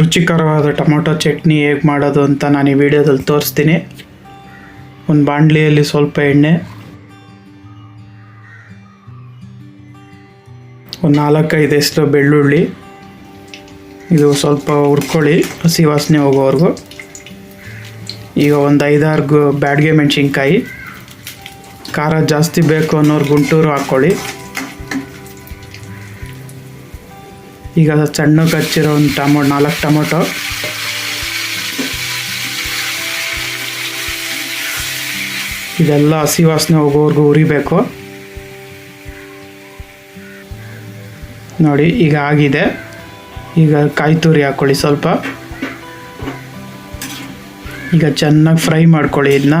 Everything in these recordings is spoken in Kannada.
ರುಚಿಕರವಾದ ಟೊಮೊಟೊ ಚಟ್ನಿ ಹೇಗೆ ಮಾಡೋದು ಅಂತ ನಾನು ಈ ವಿಡಿಯೋದಲ್ಲಿ ತೋರಿಸ್ತೀನಿ. ಒಂದು ಬಾಣಲಿಯಲ್ಲಿ ಸ್ವಲ್ಪ ಎಣ್ಣೆ, ಒಂದು ನಾಲ್ಕೈದು ಹೆಸರು ಬೆಳ್ಳುಳ್ಳಿ, ಇದು ಸ್ವಲ್ಪ ಹುರ್ಕೊಳ್ಳಿ ಹಸಿ ವಾಸನೆ ಹೋಗೋವರೆಗೂ. ಈಗ ಒಂದು ಐದಾರು ಗು ಬ್ಯಾಡ್ಗೆ ಮೆಣಸಿನ್ಕಾಯಿ. ಖಾರ ಜಾಸ್ತಿ ಬೇಕು ಅನ್ನೋರು ಗುಂಟೂರು ಹಾಕ್ಕೊಳ್ಳಿ ಈಗ ಸಣ್ಣಗೆ ಹಚ್ಚಿರೋ ಒಂದು ಟಮೊ ನಾಲ್ಕು ಟೊಮೊಟೊ. ಇದೆಲ್ಲ ಹಸಿ ವಾಸನೆ ಹೋಗೋವರೆಗೂ ಉರಿಬೇಕು. ನೋಡಿ, ಈಗ ಆಗಿದೆ. ಈಗ ಕಾಯಿ ತುರಿ ಹಾಕ್ಕೊಳ್ಳಿ ಸ್ವಲ್ಪ. ಈಗ ಚೆನ್ನಾಗಿ ಫ್ರೈ ಮಾಡ್ಕೊಳ್ಳಿ ಇದನ್ನ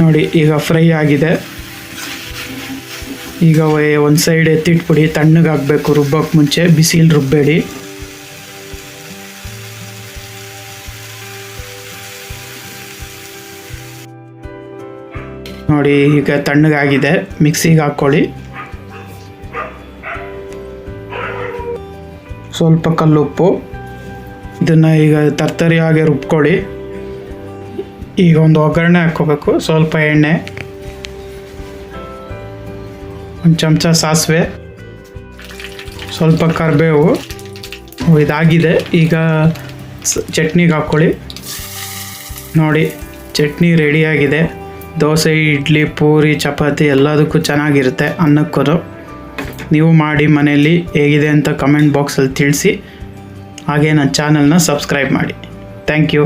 ನೋಡಿ, ಈಗ ಫ್ರೈ ಆಗಿದೆ. ಈಗ ಒಂದು ಸೈಡ್ ಎತ್ತಿಟ್ಬಿಡಿ ತಣ್ಣಗಾಗಬೇಕು ರುಬ್ಬೋಕ್ಕೆ ಮುಂಚೆ, ಬಿಸಿಲು ರುಬ್ಬೇಡಿ. ನೋಡಿ, ಈಗ ತಣ್ಣಗಾಗಿದೆ ಮಿಕ್ಸಿಗೆ ಹಾಕ್ಕೊಳ್ಳಿ. ಸ್ವಲ್ಪ ಕಲ್ಲುಪ್ಪು ಇದನ್ನು ಈಗ ತರ್ತರಿ ಹಾಗೆ ರುಬ್ಕೊಳ್ಳಿ. ಈಗ ಒಂದು ಒಗ್ಗರಣೆ ಹಾಕ್ಕೋಬೇಕು, ಸ್ವಲ್ಪ ಎಣ್ಣೆ. ಒಂದು ಚಮಚ ಸಾಸಿವೆ, ಸ್ವಲ್ಪ ಕರಿಬೇವು ಇದಾಗಿದೆ. ಈಗ ಚಟ್ನಿಗೆ ಹಾಕ್ಕೊಳ್ಳಿ ನೋಡಿ, ಚಟ್ನಿ ರೆಡಿಯಾಗಿದೆ ದೋಸೆ, ಇಡ್ಲಿ, ಪೂರಿ, ಚಪಾತಿ ಎಲ್ಲದಕ್ಕೂ ಚೆನ್ನಾಗಿರುತ್ತೆ ಅನ್ನಕ್ಕೂ ನೀವು ಮಾಡಿ ಮನೆಯಲ್ಲಿ ಹೇಗಿದೆ ಅಂತ ಕಮೆಂಟ್ ಬಾಕ್ಸಲ್ಲಿ ತಿಳಿಸಿ. ಹಾಗೆ ನನ್ನ ಚಾನಲ್ನ ಸಬ್ಸ್ಕ್ರೈಬ್ ಮಾಡಿ. Thank you